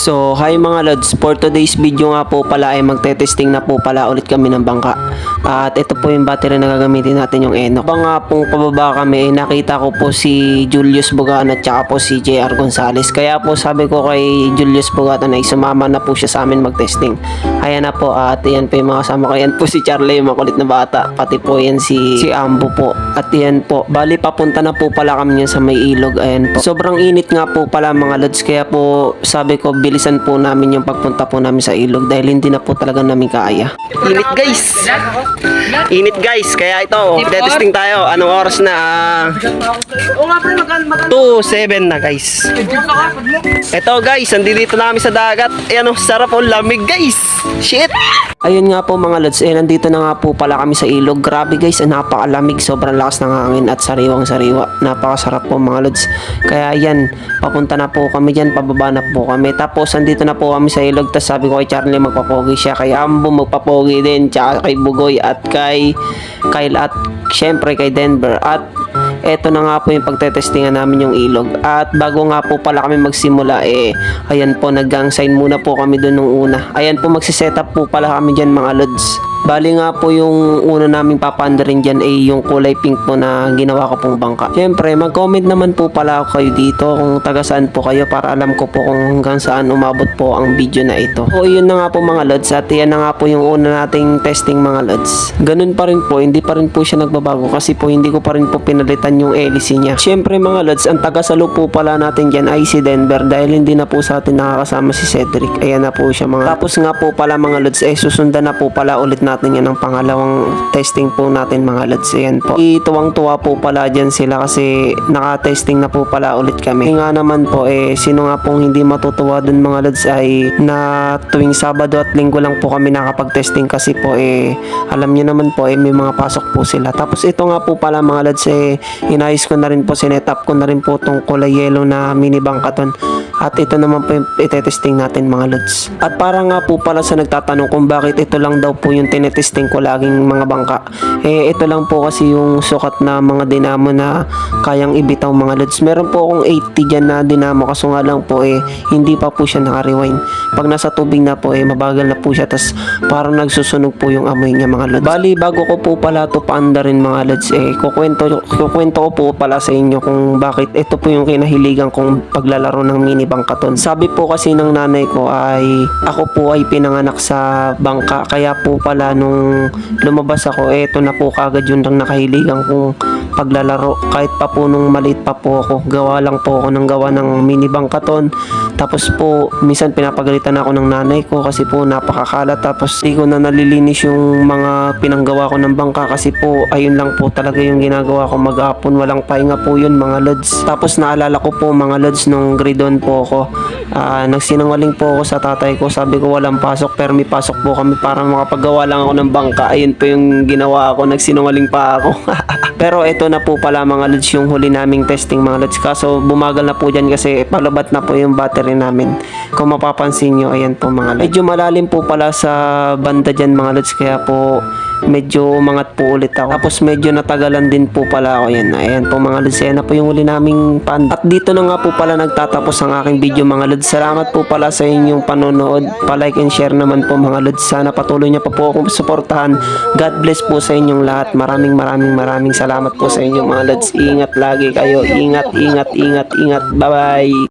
So, hi mga lods, for today's video nga po pala ay magte-testing na po pala ulit kami ng bangka. At ito po yung battery na gagamitin natin yung Eno. Habang nga pong pababa kami, eh, nakita ko po si Julius Bugan at saka po si JR Gonzales. Kaya po sabi ko kay Julius Bugatan ay sumama na po siya sa amin mag-testing. Ayan na po at yan po yung mga kasama ko. Yan po si Charlie, yung makulit na bata. Pati po yan si, si Ambo po. At yan po, bali papunta na po pala kami yan sa may ilog. Ayan po. Sobrang init nga po pala mga lods. Kaya po sabi ko bilisan po namin yung pagpunta po namin sa ilog dahil hindi na po talaga namin kaya. Init guys! Init guys! Kaya ito, testing tayo. Anong oras na? Ah, 2.07 na guys. Ito guys, andito na kami sa dagat. Ayan o, sarap o lamig guys. Shit! Ayun nga po mga lods, eh nandito na nga po pala kami sa ilog. Grabe guys, eh, napakalamig, sobrang lakas ng hangin at sariwang sariwa. Napakasarap po mga lods. Kaya yan, papunta na po kami dyan, pababa na po kami. Tapos andito na po kami sa ilog, tapos sabi ko kay Charlie magpapogi siya, kay Ambo magpapogi din, tsaka kay Bugoy at kay Kyle at syempre kay Denver. At eto na nga po yung pagtetestingan namin yung ilog. At bago nga po pala kami magsimula, eh, ayan po, nag-gang sign muna po kami doon nung una. Ayan po, magsiset up po pala kami dyan mga lods. Bali nga po yung una naming papandarin dyan ay yung kulay pink po na ginawa ko pong bangka. Siyempre, mag-comment naman po pala kayo dito kung taga saan po kayo para alam ko po kung hanggang saan umabot po ang video na ito. O yun na nga po mga lods at yan na nga po yung una nating testing mga lods. Ganun pa rin po, hindi pa rin po siya nagbabago kasi po hindi ko pa rin po pinalitan yung hélice niya. Siyempre mga lods, ang taga-salo po pala natin dyan ay si Denver dahil hindi na po sa atin nakakasama si Cedric. Ayan na po siya mga. Tapos nga po pala mga lods, eh susundan na po pala ulit natin yan ng pangalawang testing po natin mga lods. Ayan po. Ituwang-tuwa po pala dyan sila kasi naka-testing na po pala ulit kami. Nga naman po eh, sino nga pong hindi matutuwa dun mga lods ay na tuwing Sabado at Linggo lang po kami nakapag-testing kasi po eh, alam niyo naman po eh, may mga pasok po sila. Tapos ito nga po pala mga lods eh, inayos ko na rin po, sinet up ko na rin po tong kulay yellow na mini bangkaton. At ito naman po yung itetesting natin mga lods. At para nga po pala sa nagtatanong kung bakit ito lang daw po yung tinetesting ko laging mga bangka. Eh ito lang po kasi yung sukat na mga dinamo na kayang ibitaw mga lods. Meron po akong 80 dyan na dinamo kaso nga lang po eh hindi pa po siya naka-rewind. Pag nasa tubig na po eh mabagal na po siya tas parang nagsusunog po yung amoy niya mga lods. Bali bago ko po pala to paanda rin mga lods eh kukwento, kukwento ko po pala sa inyo kung bakit ito po yung kinahiligan kong paglalaro ng mini bangkaton. Sabi po kasi ng nanay ko ay ako po ay pinanganak sa bangka kaya po pala nung lumabas ako eto na po kagad yun ang nakahiligan kong paglalaro. Kahit pa po nung maliit pa po ako gawa lang po ako ng gawa ng mini bangkaton. Tapos po minsan pinapagalitan ako ng nanay ko kasi po napakakalat. Tapos di ko na nalilinis yung mga pinanggawa ko ng bangka kasi po ayun lang po talaga yung ginagawa ko. Maghapon walang pahinga po yun mga lods. Tapos naalala ko po mga lods nung grade 1 po ako Ah, nagsinungaling po ako sa tatay ko. Sabi ko walang pasok pero may pasok po kami para makapagawa lang ako ng bangka. Ayun po yung ginawa ko. Nagsinungaling pa ako. Pero ito na po pala mga lods yung huli naming testing mga lods. Kaso bumagal na po dyan kasi palabat na po yung battery namin. Kung mapapansin nyo ayan po mga lods. Medyo malalim po pala sa banda dyan mga lods. Kaya po medyo umangat po ulit ako. Tapos medyo natagalan din po pala ako. Yan ayan po mga lods. Ayan na po yung huli naming pan at dito na nga po pala nagtatapos ang aking video mga lods. Salamat po pala sa inyong panonood. Pa like and share naman po mga lods. Sana patuloy niyo pa po akong suportahan. God bless po sa inyong lahat. Maraming maraming maraming salamat po sa inyong mga lods. Ingat lagi kayo. Ingat ingat ingat ingat. Bye bye